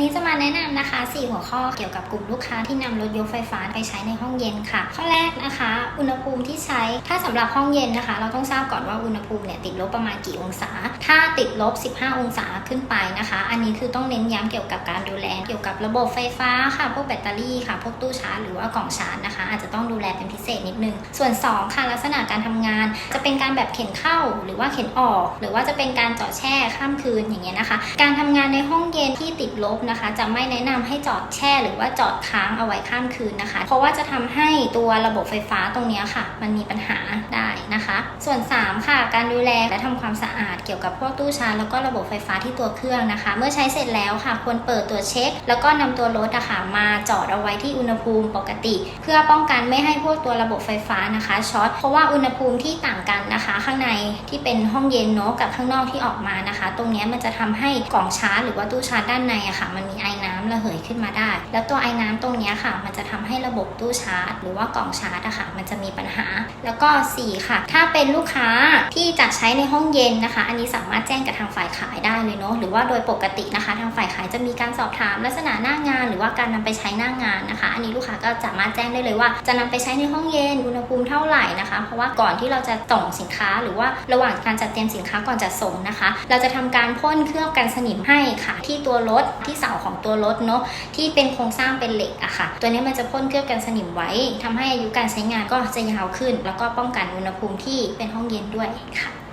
นี้จะ มาแนะนำนะคะ 4 หัวข้อเกี่ยวกับกลุ่มลูกค้าที่นำรถยกไฟฟ้าไปใช้ในห้องเย็นค่ะ ข้อแรกนะคะ อุณหภูมิที่ใช้ถ้าสำหรับห้องเย็นนะคะ เราต้องทราบก่อนว่าอุณหภูมิเนี่ยติดลบประมาณกี่องศา ถ้าติดลบ 15 องศาขึ้นไปนะคะ อันนี้คือต้องเน้นย้ำเกี่ยวกับการดูแลเกี่ยวกับระบบไฟฟ้าค่ะ พวกแบตเตอรี่ค่ะ พวกตู้ชาร์จหรือว่ากล่องชาร์จนะคะ อาจจะต้องดูแลเป็นพิเศษนิดนึง ส่วน 2 ค่ะ ลักษณะการทำงาน จะเป็นการแบบเข็นเข้าหรือว่าเข็นออก หรือว่าจะเป็นการจอดแช่ข้ามคืนอย่างเงี้ยนะคะ การทำงานในห้องเย็นที่ติดลบนะคะจะไม่แนะนำให้จอดแช่หรือว่าจอดค้างเอาไว้ข้ามคืนนะคะ เพราะว่าจะทำให้ตัวระบบไฟฟ้าตรงนี้ค่ะ มันมีปัญหาได้นะคะ ส่วน 3 ค่ะ การดูแลและทำความสะอาดเกี่ยวกับพวกตู้ชาร์จแล้วก็ระบบไฟฟ้าที่ตัวเครื่องนะคะ เมื่อใช้เสร็จแล้วค่ะควรเปิดตัวเช็ค แล้วก็นำตัวรถอะค่ะมาจอดเอาไว้ที่อุณหภูมิปกติ เพื่อป้องกันไม่ให้พวกตัวระบบไฟฟ้านะคะช็อตเพราะว่าอุณหภูมิที่ต่างกันนะคะ ข้างในที่เป็นห้องเย็นเนาะกับข้างนอกที่ออกมานะคะ ตรงนี้มันจะทำให้กล่องชาร์จหรือว่าตู้ชาร์จด้านในอะค่ะ มันมีไอ้น้ำระเหยขึ้นมาได้ แล้วตัวไอ้น้ำตรงนี้ค่ะ มันจะทำให้ระบบตู้ชาร์จ หรือว่ากล่องชาร์จอะค่ะ มันจะมีปัญหา แล้วก็ 4 ค่ะ ถ้าเป็นลูกค้าที่จะใช้ในห้องเย็นนะคะ อันนี้สามารถแจ้งกับทางฝ่ายขายได้เลยเนาะหรือว่าโดยปกตินะคะ ทางฝ่ายขายจะมีการสอบถามลักษณะหน้างาน หรือว่าการนำไปใช้หน้างานนะคะ อันนี้ลูกค้าก็สามารถแจ้งได้เลยว่า จะนำไปใช้ในห้องเย็นอุณหภูมิเท่าไหร่นะคะ เพราะว่าก่อนที่เราจะส่งสินค้า หรือว่าระหว่างการจัดเตรียมสินค้าก่อนจัดส่งนะคะ เราจะทำการพ่นเคลือบกันสนิมให้ค่ะ ที่ตัวรถที่เสาของตัวรถเนาะที่เป็นโครงสร้างเป็นเหล็กอะค่ะ ตัวนี้มันจะพ่นเคลือบกันสนิมไว้ทำให้อายุการใช้งานก็จะยาวขึ้น แล้วก็ป้องกันอุณหภูมิที่เป็นห้องเย็นด้วยค่ะ